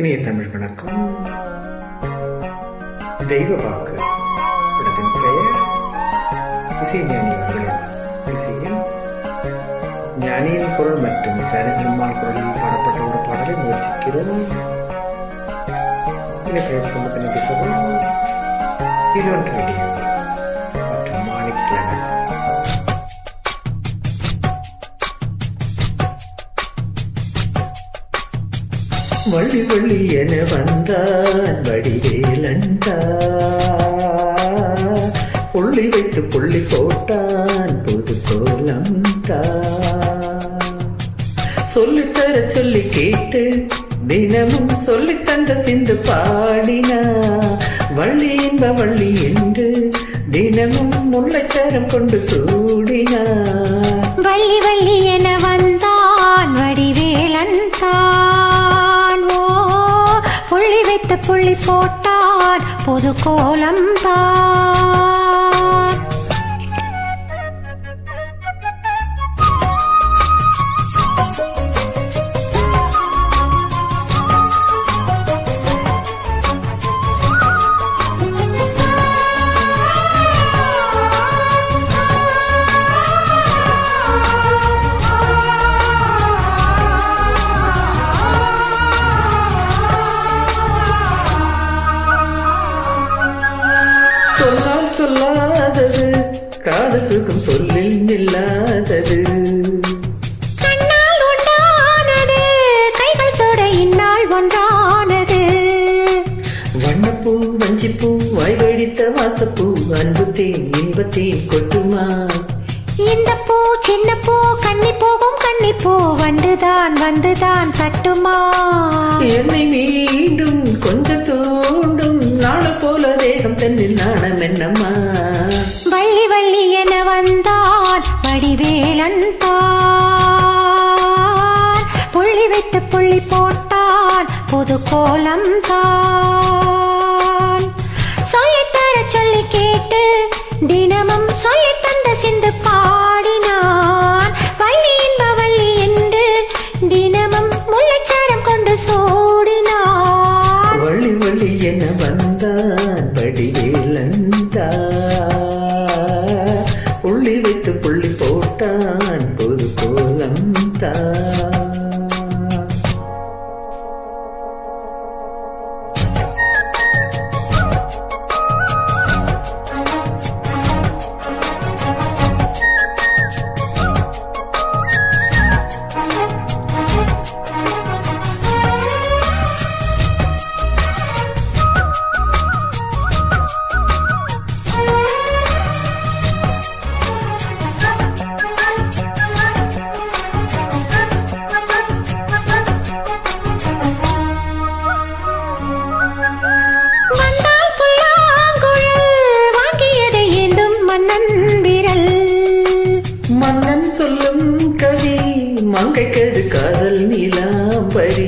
இனிய தமிழ் வணக்கம். தெய்வ வாக்கு படத்தின் பெயர் இசைஞானி அவர்களின் இசையில் ஞானியின் குரல் மற்றும் ஜானகிம்மாள் குரலில் பாடப்பட்ட ஒரு பாடலை முயற்சிக்கிறோம். இலக்கிய திசையில் இலவன் ரேடியோ மற்றும் வழி வழி என வந்தான் வடிவேலந்தா புள்ளி வைத்து புள்ளி போட்டான் புது கோலம் சொல்லித்தர சொல்லி கேட்டு தினமும் சொல்லி தந்த சிந்து பாடினா. வள்ளி இன்ப வள்ளி என்று தினமும் முல்லைச்சாரம் கொண்டு சூடினா புள்ளி போட்டார் பொது கோலம் தான் காதல் சுகம் சொல்லில் நில்லாதது. வண்ணப்பூ வஞ்சிப்பூ வாய்வழித்த வாசப்பூ அன்பு தேன் இன்பத்தேன் கொட்டுமா? இந்த பூ சின்ன பூ கண்ணி போகும் கண்ணி பூ வந்துதான் வந்துதான் தட்டுமா? என்னை மீண்டும் கொஞ்சம் தூண்டும் நாள போல தேகம் தன்னில் நாணம் என்னம்மா வடிவேலன் தான். புள்ளி வைத்து புள்ளி போட்டான் புது கோலம் தான். சொல்லித்தர சொல்லி கேட்டு தினமும் சொல்லி புள்ளி வைத்து புள்ளி போட்டான் மன்னன் சொல்லும் கவி மங்கைக்கது காதல் நீலாம்பரி.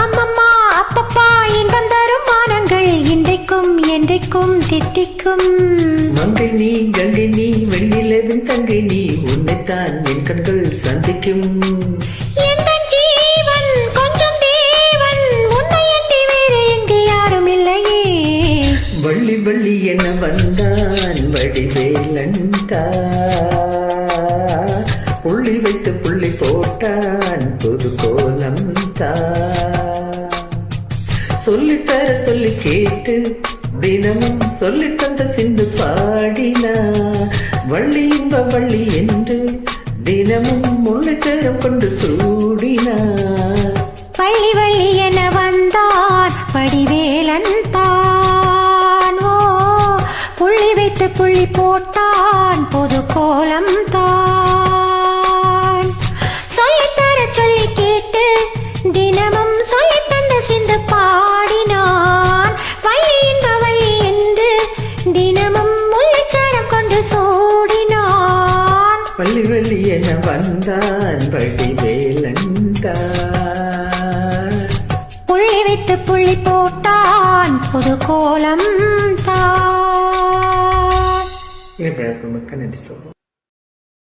அம்மம்மா அப்பப்பா இன்பம் தரும் மானங்கள் இன்றைக்கும் என்றைக்கும் தித்திக்கும். மங்கை நீ கங்கை நீ வெண்ணிலவின் தங்கை நீ உன்னைத்தான் என் கண்கள் சந்திக்கும். வெள்ளி என வந்தான் வடிவேலந்தா புள்ளி வைத்து புள்ளி போட்டான் புது கோலம் தான் சொல்லித்தர சொல்லி கேட்டு தினமும் சொல்லி தந்த சிந்து பாடினா. வள்ளி இன்ப வள்ளி என்று தினமும் முள்ளுச்சேரம் கொண்டு சூடினா. வள்ளி வள்ளி என வந்தார் படிவேலன் வைத்து புள்ளி போட்டான். புது கோலம் தான். சொல்லித்தர சொல்லி கேட்டு தினமும் சொல்லி தந்த சிந்து பாடினான். வள்ளி இன்ப வள்ளி என்று தினமும் முள்ளிச்சாரம் கொண்டு சூடினான். வள்ளி வள்ளி என வந்தான் வடிவேலந்தா புள்ளி வைத்து புள்ளி போட்டான். புது கோலம் தான். Ini banyak pemakan yang disuruh.